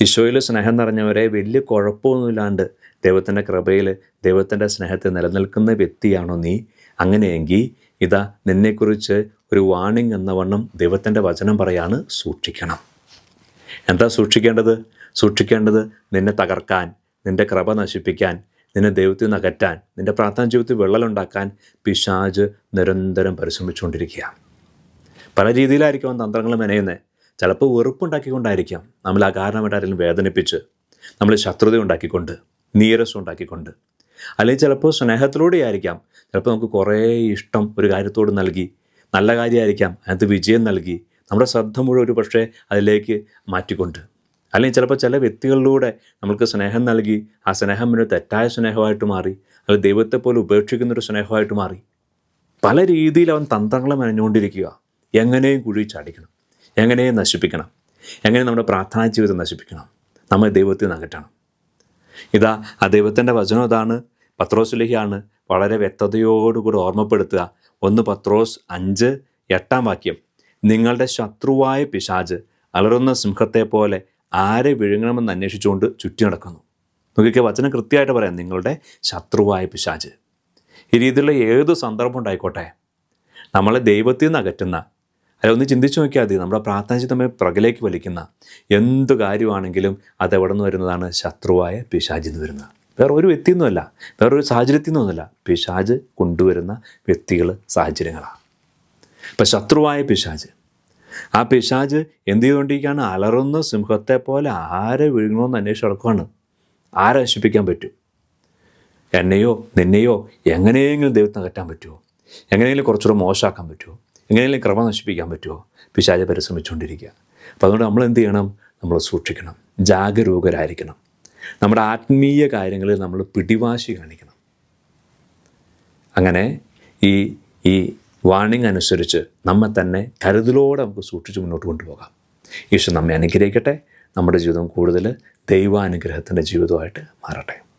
ഈശോയിൽ സ്നേഹം നിറഞ്ഞവരെ വലിയ കുഴപ്പമൊന്നുമില്ലാണ്ട് ദൈവത്തിന്റെ കൃപയിൽ ദൈവത്തിന്റെ സ്നേഹത്തെ നിലനിൽക്കുന്ന വ്യക്തിയാണോ നീ? അങ്ങനെയെങ്കിൽ ഇതാ നിന്നെക്കുറിച്ച് ഒരു വാണിംഗ് എന്ന വണ്ണം ദൈവത്തിന്റെ വചനം പറയാണ് സൂക്ഷിക്കണം. എന്താ സൂക്ഷിക്കേണ്ടത്? സൂക്ഷിക്കേണ്ടത് നിന്നെ തകർക്കാൻ നിന്റെ കൃപ നശിപ്പിക്കാൻ നിന്നെ ദൈവത്തിൽ നിന്ന് അകറ്റാൻ നിന്റെ പ്രാർത്ഥന ജീവിതത്തിൽ വിള്ളലുണ്ടാക്കാൻ പിശാജ് നിരന്തരം പരിശ്രമിച്ചുകൊണ്ടിരിക്കുക പല രീതിയിലായിരിക്കും അവൻ തന്ത്രങ്ങൾ മെനയുന്നത്. ചിലപ്പോൾ വെറുപ്പുണ്ടാക്കിക്കൊണ്ടായിരിക്കാം. നമ്മൾ ആ കാരണമായിട്ട് ആരെങ്കിലും വേദനിപ്പിച്ച് നമ്മൾ ശത്രുത ഉണ്ടാക്കിക്കൊണ്ട് നീരസം ഉണ്ടാക്കിക്കൊണ്ട്. അല്ലെങ്കിൽ ചിലപ്പോൾ സ്നേഹത്തിലൂടെ ആയിരിക്കാം ചിലപ്പോൾ നമുക്ക് കുറേ ഇഷ്ടം ഒരു കാര്യത്തോട് നൽകി നല്ല കാര്യമായിരിക്കാം അതിനകത്ത് വിജയം നൽകി നമ്മുടെ ശ്രദ്ധ മുഴുവൻ ഒരു പക്ഷേ അതിലേക്ക് മാറ്റിക്കൊണ്ട്. അല്ലെങ്കിൽ ചിലപ്പോൾ ചില വ്യക്തികളിലൂടെ നമുക്ക് സ്നേഹം നൽകി ആ സ്നേഹം ഒരു തെറ്റായ സ്നേഹമായിട്ട് മാറി അല്ലെങ്കിൽ ദൈവത്തെ പോലെ ഉപേക്ഷിക്കുന്നൊരു സ്നേഹമായിട്ട് മാറി. പല രീതിയിൽ അവൻ തന്ത്രങ്ങളെ മെനഞ്ഞുകൊണ്ടിരിക്കുക. എങ്ങനെയും കുഴി ചാടിക്കണം എങ്ങനെയും നശിപ്പിക്കണം? എങ്ങനെ നമ്മുടെ പ്രാർത്ഥനാ ജീവിതം നശിപ്പിക്കണം? നമ്മൾ ദൈവത്തിൽ നിന്ന് അകറ്റണം. ഇതാ ആ ദൈവത്തിന്റെ വചനം ഇതാണ്. പത്രോസുലഹിയാണ് വളരെ വ്യക്തതയോടുകൂടി ഓർമ്മപ്പെടുത്തുക. ഒന്ന് പത്രോസ് അഞ്ച് എട്ടാം വാക്യം. നിങ്ങളുടെ ശത്രുവായ പിശാജ് അലറുന്ന സിംഹത്തെ പോലെ ആരെ വിഴുങ്ങണമെന്ന് അന്വേഷിച്ചുകൊണ്ട് ചുറ്റി നടക്കുന്നു. നോക്കിയൊക്കെ വചനം കൃത്യമായിട്ട് പറയാം. നിങ്ങളുടെ ശത്രുവായ പിശാജ് ഈ രീതിയിലുള്ള ഏത് സന്ദർഭം ഉണ്ടായിക്കോട്ടെ? നമ്മളെ ദൈവത്തിൽ നിന്ന് അകറ്റുന്ന അല്ല ഒന്ന് ചിന്തിച്ചു നോക്കിയാൽ മതി. നമ്മുടെ പ്രാർത്ഥന ജീവിതമേ പ്രകലേക്ക് വലിക്കുന്ന എന്ത് കാര്യമാണെങ്കിലും അത് എവിടെ നിന്ന് വരുന്നതാണ്? ശത്രുവായ പിശാചിൽ നിന്ന് വരുന്നത് വേറെ ഒരു വ്യക്തിയൊന്നുമല്ല. വേറൊരു സാഹചര്യത്തിൽ നിന്നൊന്നുമല്ല. പിശാജ് കൊണ്ടുവരുന്ന വ്യക്തികൾ സാഹചര്യങ്ങളാണ്. ഇപ്പം ശത്രുവായ പിശാജ് ആ പിശാജ് എന്ത് ചെയ്തുകൊണ്ടിരിക്കുകയാണ്? അലറുന്ന സിംഹത്തെ പോലെ ആരെ വിഴുങ്ങണമെന്ന് അന്വേഷിച്ച് നടക്കുകയാണ് ആരെ നശിപ്പിക്കാൻ പറ്റും? എന്നെയോ നിന്നെയോ എങ്ങനെയെങ്കിലും ദൈവത്തിന് അകറ്റാൻ പറ്റുമോ? എങ്ങനെയെങ്കിലും കുറച്ചുകൂടെ മോശമാക്കാൻ പറ്റുമോ? എങ്ങനെയെങ്കിലും ക്രമം നശിപ്പിക്കാൻ പറ്റുമോ? പിശാചെ പരിശ്രമിച്ചുകൊണ്ടിരിക്കുക. അപ്പോൾ അതുകൊണ്ട് നമ്മൾ എന്ത് ചെയ്യണം? നമ്മൾ സൂക്ഷിക്കണം. ജാഗരൂകരായിരിക്കണം. നമ്മുടെ ആത്മീയ കാര്യങ്ങളിൽ നമ്മൾ പിടിവാശി കാണിക്കണം. അങ്ങനെ ഈ ഈ വാണിംഗ് അനുസരിച്ച് നമ്മെ തന്നെ കരുതലോടെ നമുക്ക് സൂക്ഷിച്ച് മുന്നോട്ട് കൊണ്ടുപോകാം. ഈശോ നമ്മെ അനുഗ്രഹിക്കട്ടെ. നമ്മുടെ ജീവിതം കൂടുതൽ ദൈവാനുഗ്രഹത്തിന്റെ ജീവിതമായിട്ട് മാറട്ടെ.